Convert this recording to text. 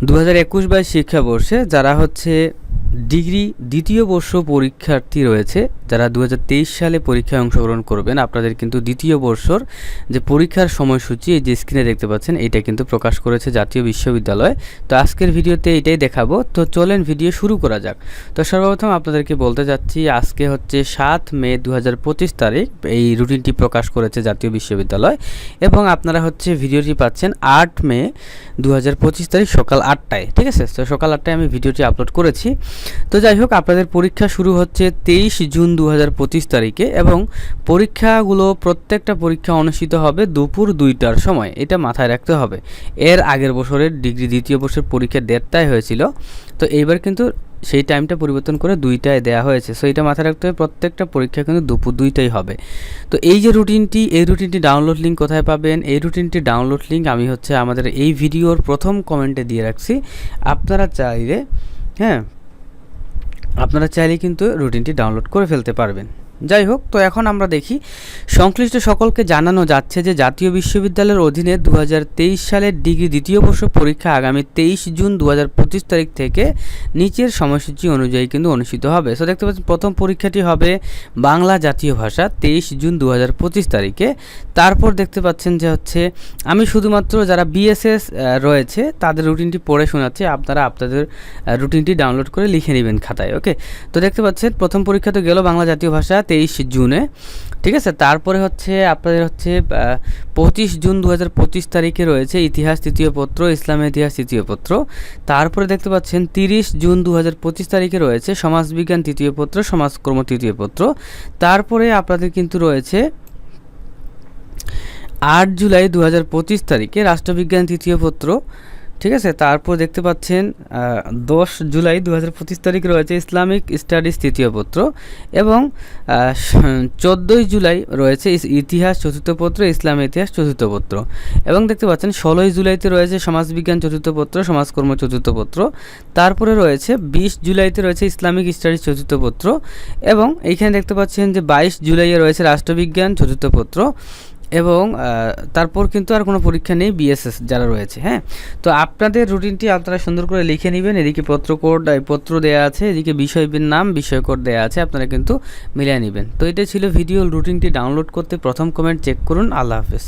দু হাজার একুশ বাইশ শিক্ষাবর্ষে যারা হচ্ছে ডিগ্রি দ্বিতীয় বর্ষ পরীক্ষার্থী রয়েছে যারা দু হাজার তেইশ সালে পরীক্ষায় অংশগ্রহণ করবেন। আপনাদের কিন্তু দ্বিতীয় বর্ষর যে পরীক্ষার সময়সূচি এই যে স্ক্রিনে দেখতে পাচ্ছেন এটা কিন্তু প্রকাশ করেছে জাতীয় বিশ্ববিদ্যালয়। তো আজকের ভিডিওতে এটাই দেখাবো। তো চলেন ভিডিও শুরু করা যাক। তো সর্বপ্রথম আপনাদেরকে বলতে যাচ্ছি, আজকে হচ্ছে সাত মে দু হাজার পঁচিশ তারিখ, এই রুটিনটি প্রকাশ করেছে জাতীয় বিশ্ববিদ্যালয়। এবং আপনারা হচ্ছে ভিডিওটি পাচ্ছেন আট মে দু হাজার পঁচিশ তারিখ সকাল আটটায়। ঠিক আছে? তো সকাল আটটায় আমি ভিডিওটি আপলোড করেছি। তো যাই হোক, আপনাদের পরীক্ষা শুরু হচ্ছে তেইশ জুন দু হাজার পঁচিশ তারিখে এবং পরীক্ষাগুলো প্রত্যেকটা পরীক্ষা অনুষ্ঠিত হবে দুপুর দুইটার সময়। এটা মাথায় রাখতে হবে। এর আগের বছরের ডিগ্রি দ্বিতীয় বর্ষের পরীক্ষা দেড়টায় হয়েছিল। তো এইবার কিন্তু সেই টাইমটা পরিবর্তন করে দুইটায় দেওয়া হয়েছে। সো এটা মাথায় রাখতে হবে, প্রত্যেকটা পরীক্ষা কিন্তু দুপুর দুইটাই হবে। তো এই যে রুটিনটি, এই রুটিনটি ডাউনলোড লিঙ্ক কোথায় পাবেন? এই রুটিনটি ডাউনলোড লিঙ্ক আমি হচ্ছে আমাদের এই ভিডিওর প্রথম কমেন্টে দিয়ে রাখছি। আপনারা চাইলে হ্যাঁ আপনারা চাইলে কিন্তু রুটিনটি ডাউনলোড করে ফেলতে পারবেন। যাই হোক তো এখন আমরা দেখি। সংশ্লিষ্ট সকলকে জানানো যাচ্ছে যে জাতীয় বিশ্ববিদ্যালয়ের অধীনে দু হাজার তেইশ সালের ডিগ্রি দ্বিতীয় বর্ষ পরীক্ষা আগামী তেইশ জুন দু হাজার পঁচিশ তারিখ থেকে নিচের সময়সূচি অনুযায়ী কিন্তু অনুষ্ঠিত হবে। সো দেখতে পাচ্ছেন, প্রথম পরীক্ষাটি হবে বাংলা জাতীয় ভাষা তেইশ জুন দু হাজার পঁচিশ তারিখে। তারপর দেখতে পাচ্ছেন যে হচ্ছে, আমি শুধুমাত্র যারা বিএসএস রয়েছে, তাদের রুটিনটি পড়ে শোনাচ্ছি। আপনারা আপনাদের রুটিনটি ডাউনলোড করে লিখে নেবেন খাতায়, ওকে? তো দেখতে পাচ্ছেন, প্রথম পরীক্ষা তো গেল বাংলা জাতীয় ভাষা তেইশ জুনে, ঠিক আছে? তারপরে হচ্ছে আপনাদের হচ্ছে পঁচিশ জুন দু হাজার পঁচিশ তারিখে রয়েছে ইতিহাস তৃতীয় পত্র, ইসলামের ইতিহাস তৃতীয় পত্র। তারপরে দেখতে পাচ্ছেন, তিরিশ জুন দু হাজার পঁচিশ তারিখে রয়েছে সমাজবিজ্ঞান তৃতীয় পত্র, সমাজকর্ম তৃতীয় পত্র। তারপরে আপনাদের কিন্তু রয়েছে, আট জুলাই দু হাজার পঁচিশ তারিখে রাষ্ট্রবিজ্ঞান তৃতীয় পত্র। ঠিক আছে, তারপর দেখতে পাচ্ছেন দশ জুলাই দু হাজার পঁচিশ তারিখ রয়েছে ইসলামিক স্টাডিজ তৃতীয় পত্র এবং চোদ্দোই জুলাই রয়েছে ইতিহাস চতুর্থ পত্র, ইসলাম ইতিহাস চতুর্থ পত্র। এবং দেখতে পাচ্ছেন, ষোলোই জুলাইতে রয়েছে সমাজবিজ্ঞান চতুর্থ পত্র, সমাজকর্ম চতুর্থ পত্র। তারপরে রয়েছে বিশ জুলাইতে রয়েছে ইসলামিক স্টাডিজ চতুর্থ পত্র এবং এইখানে দেখতে পাচ্ছেন যে বাইশ জুলাইয়ে রয়েছে রাষ্ট্রবিজ্ঞান চতুর্থ পত্র। এবং তারপর কিন্তু আর কোনো পরীক্ষা নেই বিএসএস যারা রয়েছে হ্যাঁ? তো আপনাদের রুটিনটি আপনারা সুন্দর করে লিখে নেবেন, এদিকে পত্র কোড পত্র দেওয়া আছে, এদিকে বিষয়ের নাম, বিষয় কোড দেওয়া আছে, আপনারা কিন্তু মিলিয়ে নেবেন। তো এটা ছিল ভিডিও রুটিনটি ডাউনলোড করতে প্রথম কমেন্ট চেক করুন। আল্লাহ হাফেজ।